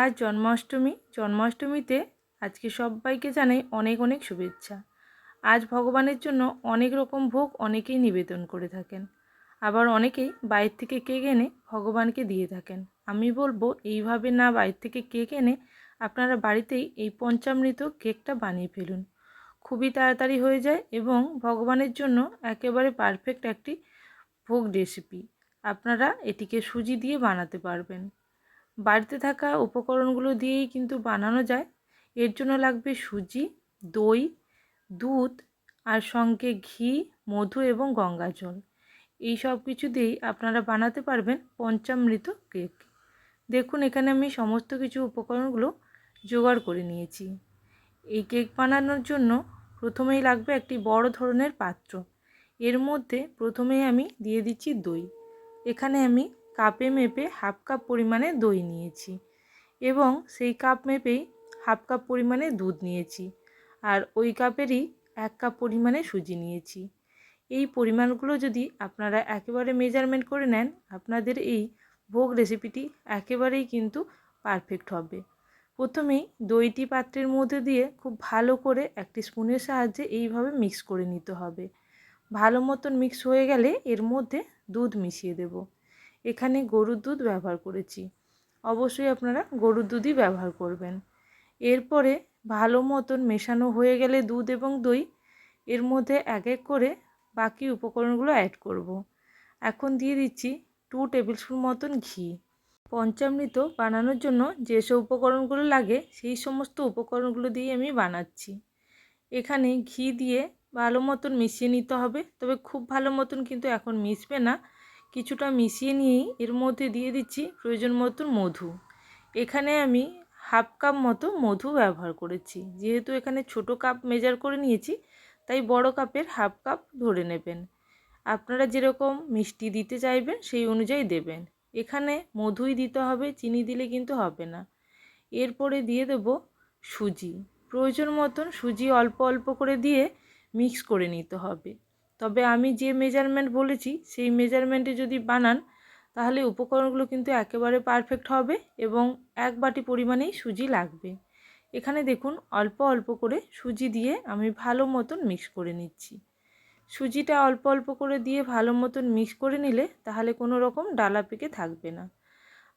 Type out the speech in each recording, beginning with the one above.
আজ জন্মাষ্টমী, জন্মাষ্টমীতে আজকে সবাইকে জানাই অনেক অনেক শুভেচ্ছা। আজ ভগবানের জন্য অনেক রকম ভোগ অনেকেই নিবেদন করে থাকেন। আবার অনেকেই বাইরে থেকে কেক এনে ভগবানকে দিয়ে থাকেন। আমি বলব, এইভাবে না বাইরে থেকে কেক এনে আপনারা বাড়িতেই এই পঞ্চামৃত কেকটা বানিয়ে ফেলুন। খুবই তাড়াতাড়ি হয়ে যায় এবং ভগবানের জন্য একেবারে পারফেক্ট একটি ভোগ রেসিপি আপনারা এটিকে সুজি দিয়ে বানাতে পারবেন। বাড়িতে থাকা উপকরণগুলো দিয়েই কিন্তু বানানো যায়। এর জন্য লাগবে সুজি, দই, দুধ আর সঙ্গে ঘি, মধু এবং গঙ্গা জল। এই সব কিছু দিয়েই আপনারা বানাতে পারবেন পঞ্চামৃত কেক। দেখুন, এখানে আমি সমস্ত কিছু উপকরণগুলো জোগাড় করে নিয়েছি। এই কেক বানানোর জন্য প্রথমেই লাগবে একটি বড় ধরনের পাত্র। এর মধ্যে প্রথমেই আমি দিয়ে দিচ্ছি দই। এখানে আমি কাপে মেপে হাফ কাপ পরিমাণে দই নিয়েছি এবং সেই কাপ মেপেই হাফ কাপ পরিমাণে দুধ নিয়েছি আর ওই কাপেরই এক কাপ পরিমাণে সুজি নিয়েছি। এই পরিমাণগুলো যদি আপনারা একেবারে মেজারমেন্ট করে নেন, আপনাদের এই ভোগ রেসিপিটি একেবারেই কিন্তু পারফেক্ট হবে। প্রথমেই দইটি পাত্রের মধ্যে দিয়ে খুব ভালো করে একটি স্পুনের সাহায্যে এইভাবে মিক্স করে নিতে হবে। ভালো মতন মিক্স হয়ে গেলে এর মধ্যে দুধ মিশিয়ে দেব। এখানে গরুর দুধ ব্যবহার করেছি। অবশ্যই আপনারা গরুর দুধই ব্যবহার করবেন। এরপরে ভালো মতন মেশানো হয়ে গেলে দুধ এবং দই, এর মধ্যে এক এক করে বাকি উপকরণগুলো অ্যাড করব। এখন দিয়ে দিচ্ছি টু টেবিল স্পুন মতন ঘি। পঞ্চামৃত বানানোর জন্য যেসব উপকরণগুলো লাগে সেই সমস্ত উপকরণগুলো দিয়ে আমি বানাচ্ছি। এখানে ঘি দিয়ে ভালো মতন মিশিয়ে নিতে হবে, তবে খুব ভালো মতন কিন্তু এখন মিশবে না। কিছুটা মিশিয়ে নিয়েই এর মধ্যে দিয়ে দিচ্ছি প্রয়োজন মতন মধু। এখানে আমি হাফ কাপ মতো মধু ব্যবহার করেছি। যেহেতু এখানে ছোট কাপ মেজার করে নিয়েছি, তাই বড় কাপের হাফ কাপ ধরে নেবেন। আপনারা যেরকম মিষ্টি দিতে চাইবেন, সেই অনুযায়ী দেবেন। এখানে মধুই দিতে হবে, চিনি দিলে কিন্তু হবে না। এরপরে দিয়ে দেব সুজি। প্রয়োজন মতন সুজি অল্প অল্প করে দিয়ে মিক্স করে নিতে হবে। তবে আমি যে মেজারমেন্ট বলেছি, সেই মেজারমেন্টে যদি বানান, তাহলে উপকরণগুলো কিন্তু একেবারে পারফেক্ট হবে এবং এক বাটি পরিমাণেই সুজি লাগবে। এখানে দেখুন, অল্প অল্প করে সুজি দিয়ে আমি ভালো মতন মিক্স করে নিচ্ছি। সুজিটা অল্প অল্প করে দিয়ে ভালো মতন মিক্স করে নিলে তাহলে কোনো রকম ডালা পেকে থাকবে না।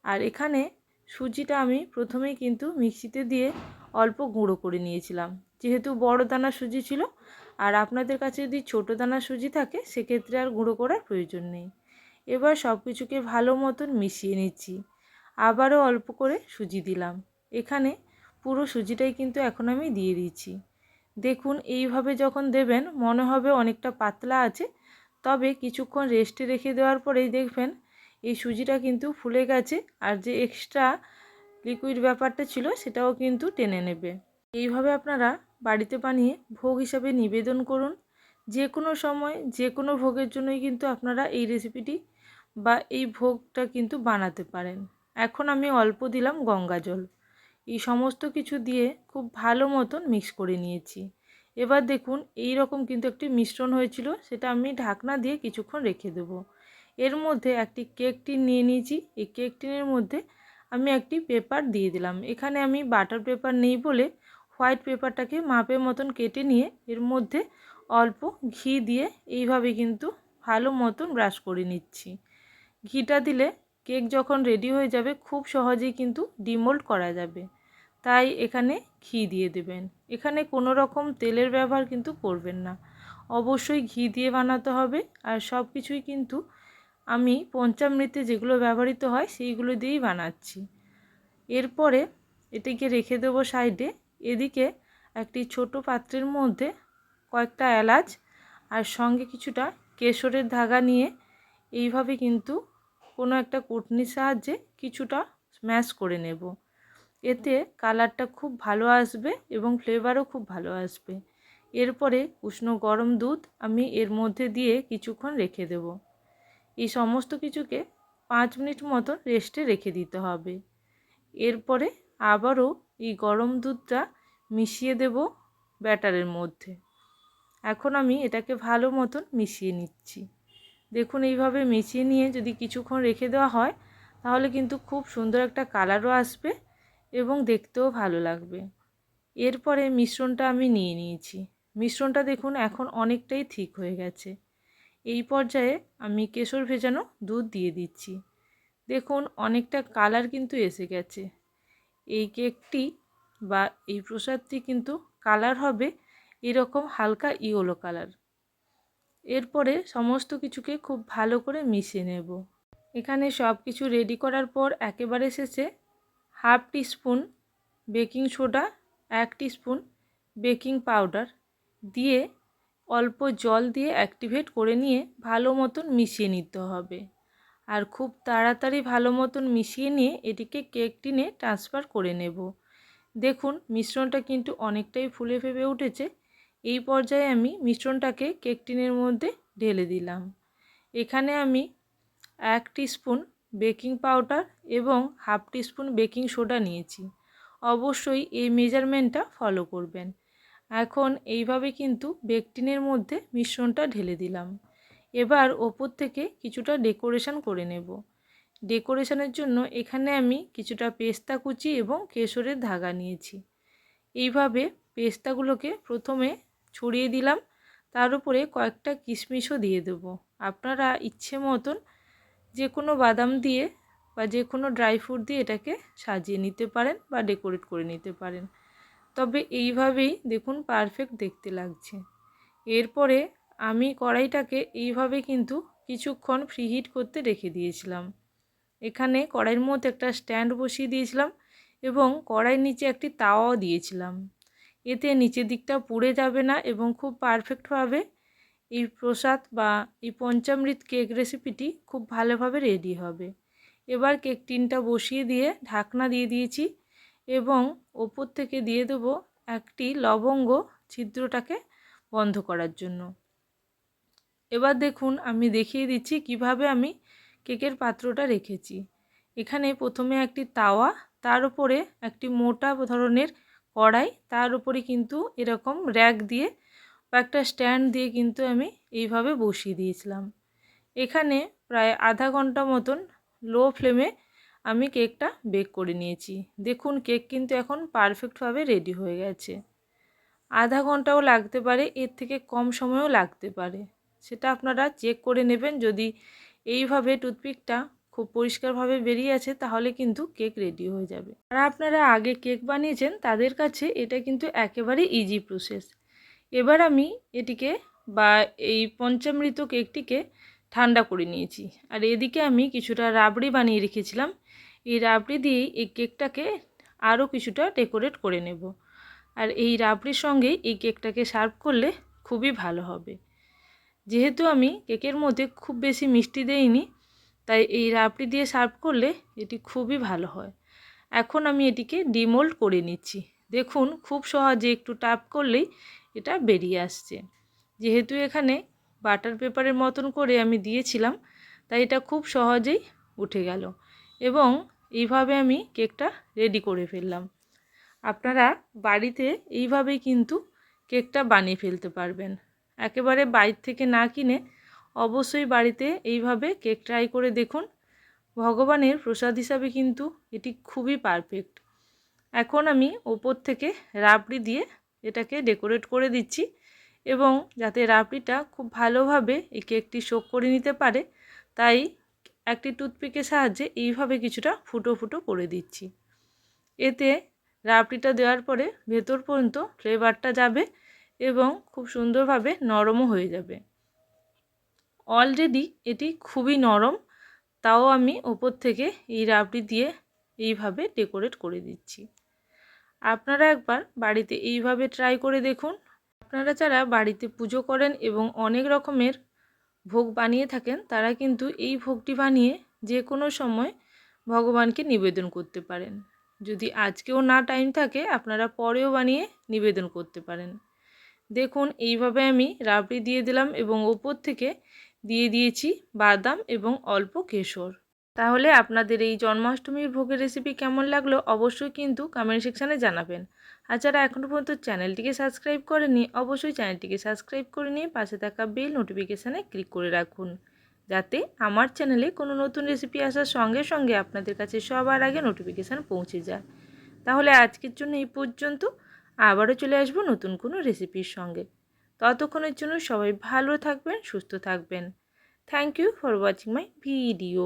আর এখানে সুজিটা আমি প্রথমেই কিন্তু মিক্সিতে দিয়ে অল্প গুঁড়ো করে নিয়েছিলাম। যেহেতু বড় দানা সুজি ছিল আর আপনাদের কাছে যদি ছোটো দানা সুজি থাকে, সেক্ষেত্রে আর গুঁড়ো করার প্রয়োজন নেই। এবার সব কিছুকে ভালো মতন মিশিয়ে নিচ্ছি। আবারও অল্প করে সুজি দিলাম। এখানে পুরো সুজিটাই কিন্তু এখন আমি দিয়ে দিচ্ছি। দেখুন, এইভাবে যখন দেবেন, মনে হবে অনেকটা পাতলা আছে। তবে কিছুক্ষণ রেস্টে রেখে দেওয়ার পরেই দেখবেন, এই সুজিটা কিন্তু ফুলে গেছে আর যে এক্সট্রা লিকুইড ব্যাপারটা ছিল, সেটাও কিন্তু টেনে নেবে। এইভাবে আপনারা বাড়িতে বানিয়ে ভোগ হিসাবে নিবেদন করুন। যে কোনো সময়, যে কোনো ভোগের জন্যই কিন্তু আপনারা এই রেসিপিটি বা এই ভোগটা কিন্তু বানাতে পারেন। এখন আমি অল্প দিলাম গঙ্গা জল। এই সমস্ত কিছু দিয়ে খুব ভালো মতন মিক্স করে নিয়েছি। এবার দেখুন, এই রকম কিন্তু একটি মিশ্রণ হয়েছিল, সেটা আমি ঢাকনা দিয়ে কিছুক্ষণ রেখে দেব। এর মধ্যে একটি কেক টিন নিয়ে নিয়েছি। এই কেক টিনের মধ্যে আমি একটি পেপার দিয়ে দিলাম। এখানে আমি বাটার পেপার নেই বলে হোয়াইট পেপারটাকে মাপের মতন কেটে নিয়ে এর মধ্যে অল্প ঘি দিয়ে এইভাবে কিন্তু ভালো মতন ব্রাশ করে নিচ্ছি। ঘিটা দিলে কেক যখন রেডি হয়ে যাবে খুব সহজেই কিন্তু ডিমোল্ড করা যাবে। তাই এখানে ঘি দিয়ে দেবেন। এখানে কোনো রকম তেলের ব্যবহার কিন্তু করবেন না। অবশ্যই ঘি দিয়ে বানাতে হবে আর সব কিছুই কিন্তু আমি পঞ্চামৃতে যেগুলো ব্যবহৃত হয় সেইগুলো দিয়েই বানাচ্ছি। এরপরে এটিকে রেখে দেবো সাইডে এদিকে একটি ছোট পাত্রের মধ্যে কয়েকটা এলাচ আর সঙ্গে কিছুটা কেশরের ধাগা নিয়ে এইভাবে কিন্তু কোনো একটা কুটনির সাহায্যে কিছুটা স্ম্যাশ করে নেব। এতে কালারটা খুব ভালো আসবে এবং ফ্লেভারও খুব ভালো আসবে। এরপরে উষ্ণ গরম দুধ আমি এর মধ্যে দিয়ে কিছুক্ষণ রেখে দেব। এই সমস্ত কিছুকে পাঁচ মিনিট মতো রেস্টে রেখে দিতে হবে। এরপরে আবারও এই গরম দুধটা মিশিয়ে দেব ব্যাটারের মধ্যে। এখন আমি এটাকে ভালো মতন মিশিয়ে নিচ্ছি। দেখুন এইভাবে মিশিয়ে নিয়ে যদি কিছুক্ষণ রেখে দেওয়া হয়, তাহলে কিন্তু খুব সুন্দর একটা কালারও আসবে এবং দেখতেও ভালো লাগবে। এরপরে মিশ্রণটা আমি নিয়ে নিয়েছি। মিশ্রণটা দেখুন এখন অনেকটাই ঠিক হয়ে গেছে। এই পর্যায়ে আমি কেশর ভেজানো দুধ দিয়ে দিচ্ছি। দেখুন অনেকটা কালার কিন্তু এসে গেছে। এই কেকটি বা এই প্রসাদটি কিন্তু কালার হবে এরকম হালকা ইয়েলো কালার এরপরে সমস্ত কিছুকে খুব ভালো করে মিশিয়ে নেব। এখানে সব কিছু রেডি করার পর একেবারে শেষে হাফ টিস্পুন বেকিং সোডা এক টিস্পুন বেকিং পাউডার দিয়ে অল্প জল দিয়ে অ্যাক্টিভেট করে নিয়ে ভালো মতন মিশিয়ে নিতে হবে। আর খুব তাড়াতাড়ি ভালো মতন মিশিয়ে নিয়ে এটিকে কেক টিনে ট্রান্সফার করে নেব। দেখুন, মিশ্রণটা কিন্তু অনেকটাই ফুলে ফেপে উঠেছে। এই পর্যায়ে আমি মিশ্রণটাকে কেক টিনের মধ্যে ঢেলে দিলাম। এখানে আমি এক স্পুন বেকিং পাউডার এবং হাফ টিস্পুন বেকিং সোডা নিয়েছি। অবশ্যই এই মেজারমেন্টটা ফলো করবেন। এখন এইভাবে কিন্তু বেকটিনের মধ্যে মিশ্রণটা ঢেলে দিলাম। এবার ওপর থেকে কিছুটা ডেকোরেশন করে নেব। ডেকোরেশনের জন্য এখানে আমি কিছুটা পেস্তা কুচি এবং কেশরের ধাগা নিয়েছি। এইভাবে পেস্তাগুলোকে প্রথমে ছড়িয়ে দিলাম, তার উপরে কয়েকটা কিশমিশও দিয়ে দেব। আপনারা ইচ্ছে মতন যে কোনো বাদাম দিয়ে বা যে কোনো ড্রাই ফ্রুট দিয়ে এটাকে সাজিয়ে নিতে পারেন বা ডেকোরেট করে নিতে পারেন। তবে এইভাবেই দেখুন পারফেক্ট দেখতে লাগছে। এরপরে আমি কড়াইটাকে এইভাবে কিন্তু কিছুক্ষণ ফ্রিহিট করতে রেখে দিয়েছিলাম। এখানে কড়াইয়ের মধ্যে একটা স্ট্যান্ড বসিয়ে দিয়েছিলাম এবং কড়াইয়ের নিচে একটি তাওয়াও দিয়েছিলাম। এতে নিচের দিকটা পুড়ে যাবে না এবং খুব পারফেক্টভাবে এই প্রসাদ বা এই পঞ্চামৃত কেক রেসিপিটি খুব ভালোভাবে রেডি হবে। এবার কেক টিনটা বসিয়ে দিয়ে ঢাকনা দিয়ে দিয়েছি এবং ওপর থেকে দিয়ে দেবো একটি লবঙ্গ ছিদ্রটাকে বন্ধ করার জন্য। এবার দেখুন, আমি দেখিয়ে দিচ্ছি কীভাবে আমি কেকের পাত্রটা রেখেছি। এখানে প্রথমে একটি তাওয়া, তার উপরে একটি মোটা ধরনের কড়াই, তার উপরে কিন্তু এরকম র্যাক দিয়ে বা একটা স্ট্যান্ড দিয়ে কিন্তু আমি এইভাবে বসিয়ে দিয়েছিলাম। এখানে প্রায় আধা ঘণ্টা মতন লো ফ্লেমে আমি কেকটা বেক করে নিয়েছি। দেখুন, কেক কিন্তু এখন পারফেক্টভাবে রেডি হয়ে গেছে। আধা ঘন্টাও লাগতে পারে, এর থেকে কম সময়ও লাগতে পারে। সেটা আপনারা চেক করে নেবেন। যদি এইভাবে টুথপিকটা খুব পরিষ্কারভাবে বেরিয়ে আছে, তাহলে কিন্তু কেক রেডি হয়ে যাবে। আর আপনারা আগে কেক বানিয়েছেন, তাদের কাছে এটা কিন্তু একেবারে ইজি প্রসেস এবার আমি এটিকে বা এই পঞ্চামৃত কেকটিকে ঠান্ডা করে নিয়েছি। আর এদিকে আমি কিছুটা রাবড়ি বানিয়ে রেখেছিলাম। এই রাবড়ি দিয়েই এই কেকটাকে আরও কিছুটা ডেকোরেট করে নেব। আর এই রাবড়ির সঙ্গেই এই কেকটাকে সার্ভ করলে খুবই ভালো হবে। যেহেতু আমি কেকের মধ্যে খুব বেশি মিষ্টি দেইনি, তাই এই রাবড়ি দিয়ে সার্ভ করলে এটি খুবই ভালো হয়। এখন আমি এটিকে ডিমোল্ড করে নিচ্ছি। দেখুন, খুব সহজে একটু টাপ করলেই এটা বেরিয়ে আসছে। যেহেতু এখানে বাটার পেপারের মতন করে আমি দিয়েছিলাম, তাই এটা খুব সহজেই উঠে গেল এবং এইভাবে আমি কেকটা রেডি করে ফেললাম। আপনারা বাড়িতে এইভাবেই কিন্তু কেকটা বানিয়ে ফেলতে পারবেন। একেবারে বাইর থেকে না কিনে অবশ্যই বাড়িতে এইভাবে কেক ট্রাই করে দেখুন। ভগবানের প্রসাদ হিসাবে কিন্তু এটি খুবই পারফেক্ট এখন আমি ওপর থেকে রাবড়ি দিয়ে এটাকে ডেকোরেট করে দিচ্ছি এবং যাতে রাবড়িটা খুব ভালোভাবে এই কেকটি শোক করে নিতে পারে, তাই একটি টুথপিকের সাহায্যে এইভাবে কিছুটা ফুটো ফুটো করে দিচ্ছি। এতে রাবড়িটা দেওয়ার পরে ভেতর পর্যন্ত ফ্লেভারটা যাবে এবং খুব সুন্দরভাবে নরমও হয়ে যাবে। অলরেডি এটি খুবই নরম, তাও আমি ওপর থেকে এই রাবড়ি দিয়ে এইভাবে ডেকোরেট করে দিচ্ছি। আপনারা একবার বাড়িতে এইভাবে ট্রাই করে দেখুন। আপনারা যারা বাড়িতে পুজো করেন এবং অনেক রকমের ভোগ বানিয়ে থাকেন, তারা কিন্তু এই ভোগটি বানিয়ে যে কোনো সময় ভগবানকে নিবেদন করতে পারেন। যদি আজকেও না টাইম থাকে, আপনারা পরেও বানিয়ে নিবেদন করতে পারেন। দেখুন, এইভাবে আমি রাবড়ি দিয়ে দিলাম এবং ওপর থেকে দিয়ে দিয়েছি বাদাম এবং অল্প কেশর। তাহলে আপনাদের এই জন্মাষ্টমীর ভোগের রেসিপি কেমন লাগল অবশ্যই কিন্তু কমেন্ট সেকশানে জানাবেন। আর যারা এখনও পর্যন্ত চ্যানেলটিকে সাবস্ক্রাইব করেনি অবশ্যই চ্যানেলটিকে সাবস্ক্রাইব করে নিয়ে পাশে থাকা বেল নোটিফিকেশানে ক্লিক করে রাখুন। যাতে আমার চ্যানেলে কোনো নতুন রেসিপি আসার সঙ্গে সঙ্গে আপনাদের কাছে সবার আগে নোটিফিকেশান পৌঁছে যায়। তাহলে আজকের জন্য এই পর্যন্ত। আবারও চলে আসব নতুন কোনো রেসিপির সঙ্গে। ততক্ষণের জন্য সবাই ভালো থাকবেন, সুস্থ থাকবেন। Thank you for watching my video